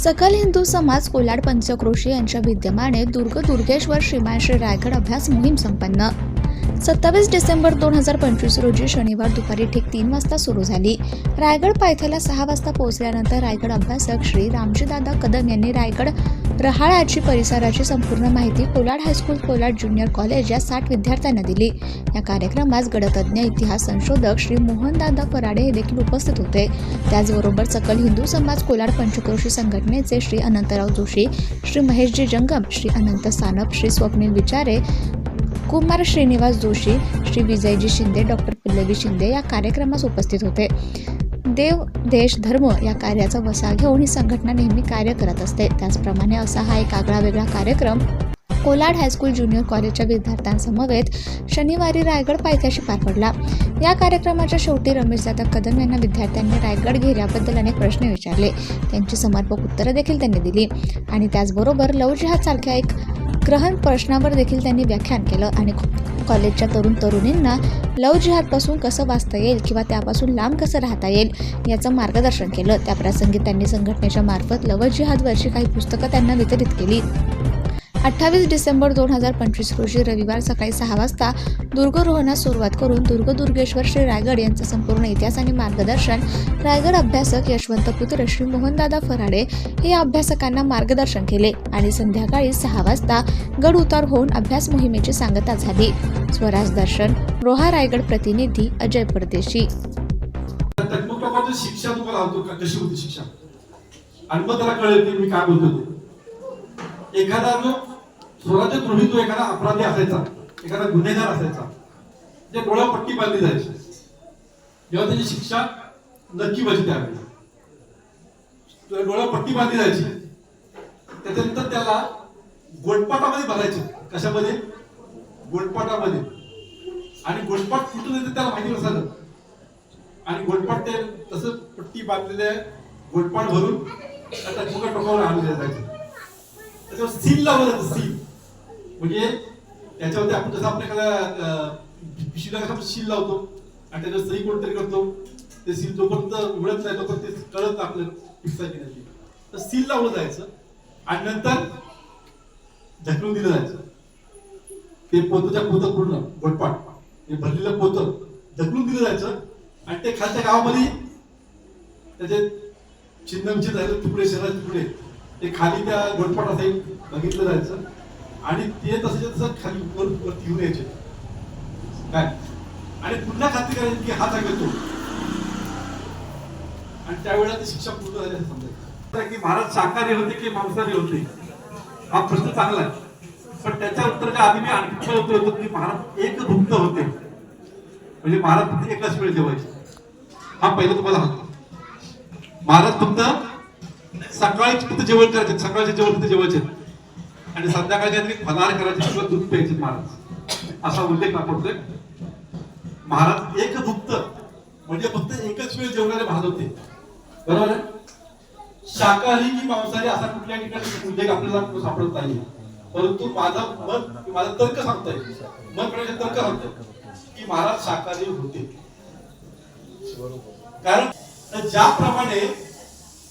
सकल हिंदू समाज कोलाड पंचक्रोशी यांच्या विद्यमाने दुर्ग दुर्गेश्वर श्रीमान श्री रायगड अभ्यास मोहीम संपन्न. सत्तावीस डिसेंबर दोन हजार पंचवीस रोजी शनिवार दुपारी ठीक तीन वाजता सुरू झाली. रायगड पायथ्याला सहा वाजता पोहोचल्यानंतर रायगड अभ्यासक श्री रामजीदादा कदम यांनी रायगड रहाळाची परिसराची संपूर्ण माहिती Kolad high school Kolad junior college या साठ विद्यार्थ्यांना दिली. या कार्यक्रमास गडतज्ञ इतिहास संशोधक श्री मोहनदादा फराडे हे देखील उपस्थित होते. त्याचबरोबर सकल हिंदू समाज कोलाड पंचक्रोशी संघटनेचे श्री अनंतराव जोशी श्री महेशजी जंगम श्री अनंत सानप श्री स्वप्नील विचारे कुमार श्रीनिवास जोशी श्री विजयजी शिंदे डॉक्टर पल्लवी शिंदे या कार्यक्रमास उपस्थित होते. देव देश धर्म या कार्याचा वसा घेऊन ही संघटना नेहमी कार्य करत असते. त्याचप्रमाणे असा हा एक आगळा वेगळा कार्यक्रम कोलाड हायस्कूल ज्युनियर कॉलेजच्या विद्यार्थ्यांसमवेत शनिवारी रायगड पायथ्याशी पार पडला. या कार्यक्रमाच्या शेवटी रमेश दादा कदम यांना विद्यार्थ्यांनी रायगड घेऱ्याबद्दल अनेक प्रश्न विचारले. त्यांची समर्पक उत्तरं देखील त्यांनी दिली. आणि त्याचबरोबर लव जिहादसारख्या एक ग्रहण प्रश्नावर देखील त्यांनी व्याख्यान केलं आणि कॉलेजच्या तरुण तरुणींना लव जिहादपासून कसं वाचता येईल किंवा त्यापासून लांब कसं राहता येईल याचं मार्गदर्शन केलं. त्याप्रसंगी त्यांनी संघटनेच्या मार्फत लव जिहादवरची काही पुस्तकं त्यांना वितरित केली. अठ्ठावीस डिसेंबर दोन हजार पंचवीस रोजी रविवार सकाळी सहा वाजता दुर्गरोहणास सुरुवात करून दुर्ग दुर्गेश्वर श्री रायगड यांचा संपूर्ण इतिहास आणि मार्गदर्शन रायगड अभ्यासक यशवंत पुत्र श्री मोहनदादा फराडे हे अभ्यासकांना मार्गदर्शन केले आणि संध्याकाळी सहा वाजता गड उतार होऊन अभ्यास मोहिमेची सांगता झाली. स्वराज दर्शन रोहा रायगड प्रतिनिधी अजय परदेशी. शिक्षा तुम्हाला का? कशी होती शिक्षा आणि मग त्याला कळेल की मी काय बोलतो एखादा जो स्वराज्य द्रोही तो एखादा अपराधी असायचा एखादा गुन्हेगार असायचा जे डोळ्यावर पट्टी बांधली जायची. जेव्हा त्याची शिक्षा नक्की व्हायची त्यावेळी. डोळ्यावर पट्टी बांधली जायची त्याच्यानंतर त्याला गोटपाटामध्ये भरायचे कशामध्ये? गोडपाटामध्ये. आणि गोटपाट कुठून येते त्याला माहिती नसायचं. आणि गोडपाट ते तसं पट्टी बांधलेले गोटपाट भरून त्या टोकावर आणले जायचे. त्याच्यावर सील लावलं जातं सील. म्हणजे त्याच्यावरती आपण जसं आपण एखाद्या पिशवीला कसं आपण सील लावतो आणि त्याच्यावर सही कोणतरी करतो ते सील जोपर्यंत उघडत नाही तोपर्यंत ते कळत नाही आपल्याला की नाही तर सील लावलं जायचं आणि नंतर झकलून दिलं जायचं. ते पोतच्या पोत पूर्ण गोटपाट ते भरलेलं पोत ढकलून दिलं जायचं आणि ते खालच्या गावामध्ये त्याचे चिन्ह झाले तुकडे शहरात तुकडे ते खाली त्या गोडपाट बघितलं जायचं. आणि ते तसं तसं खाली वर वरती घेऊन यायचे. काय? आणि पुन्हा खात्री करायची की हा जागेल तो. आणि त्यावेळेला ती शिक्षा पूर्ण झाली असं समजायचं. की महाराज शाकाहारी होते की मांसाहारी होते? हा प्रश्न चांगला आहे. पण त्याच्या उत्तराच्या आधी मी आणखी उत्तर होतो की महाराज एक भुक्त होते. म्हणजे महाराज फक्त एकाच वेळी जेवायचे. हा पहिला तुम्हाला हक्क महाराज फक्त सकाळी फक्त जेवण करायचे. सकाळचे जेवण फक्त जेवायचे. आणि संध्याकाळच्या तरी फलार करायचे किंवा दूध प्यायचे महाराज असा उल्लेख पडतोय. महाराज एक भुक्त म्हणजे फक्त एकच वेळ जेवणारे महाराज होते. बरोबर आहे? शाकाहारी की मांसाहारी असा कुठल्या ठिकाणी उल्लेख आपल्याला सापडत नाही. परंतु माझा मत माझा तर्क सांगतोय. मत म्हणजे तर्क सांगतोय? की महाराज शाकाहारी होते. कारण ज्याप्रमाणे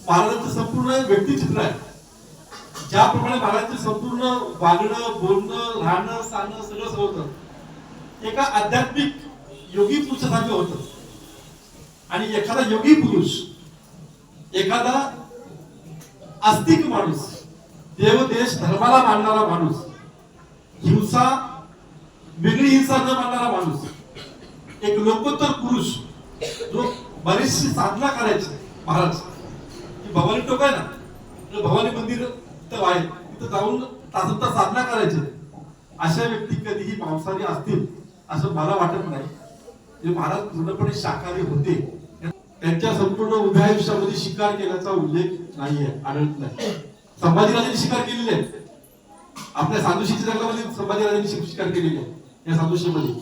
महाराजांचं संपूर्ण व्यक्तिचित्र आहे ज्याप्रमाणे महाराजांचं संपूर्ण वागणं बोलणं राहणं सांगणं सगळं होतं एका आध्यात्मिक योगी पुरुषासारखं होतं. आणि एखादा योगी पुरुष एखादा आस्तिक माणूस देव देश धर्माला मानणारा माणूस हिंसा वेगळी हिंसा न मानणारा माणूस एक लोकोत्तर पुरुष जो बरीचशी साधना करायची महाराज. भवानी टोक आहे ना? भवानी मंदिर तिथं आहे तिथं जाऊन तासनता साधना करायची. अशा व्यक्ती कधीही मांसाहारी असतील असं मला वाटत नाही. जे महाराज पूर्णपणे शाकाहारी होते त्यांच्या संपूर्ण उभ्या आयुष्यामध्ये शिकार केल्याचा उल्लेख नाहीये आढळत नाही. संभाजीराजांनी शिकार केलेले आहे आपल्या साधुशीच्या जंगलामध्ये संभाजीराजांनी शिकार केलेली आहे या साधुशीमध्ये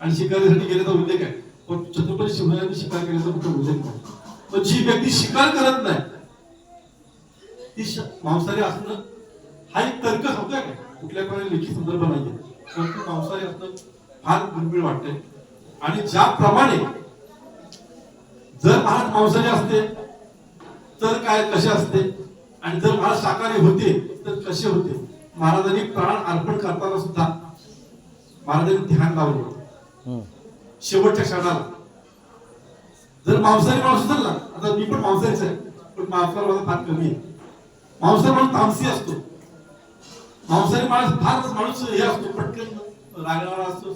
आणि शिकारीसाठी गेल्याचा उल्लेख आहे. पण छत्रपती शिवरायांनी शिकार केल्याचा कुठे उल्लेख नाही. पण जी व्यक्ती शिकार करत नाही ती मांसाहारी असणं हा एक तर्क होतोय का? कुठल्या कोणाला लेखी संदर्भ नाहीये. परंतु मांसाहारी असणं फार दुर्मिळ वाटतंय. आणि ज्याप्रमाणे जर महाराज मांसाहारी असते तर काय कसे असते? आणि जर महाराज शाकाहारी होते तर कसे होते? महाराजांनी प्राण अर्पण करताना सुद्धा महाराजांनी ध्यान लावलं. शेवटच्या क्षणाला. जर मांसाहारी माणूस झाला आता मी पण मांसाहारीच आहे पण मांसाहार माझा फार कमी आहे. मांसाहारी माणूस तामसी असतो. मांसाहारी माणूस फारच माणूस हे असतो. पटकन रागावर असतो.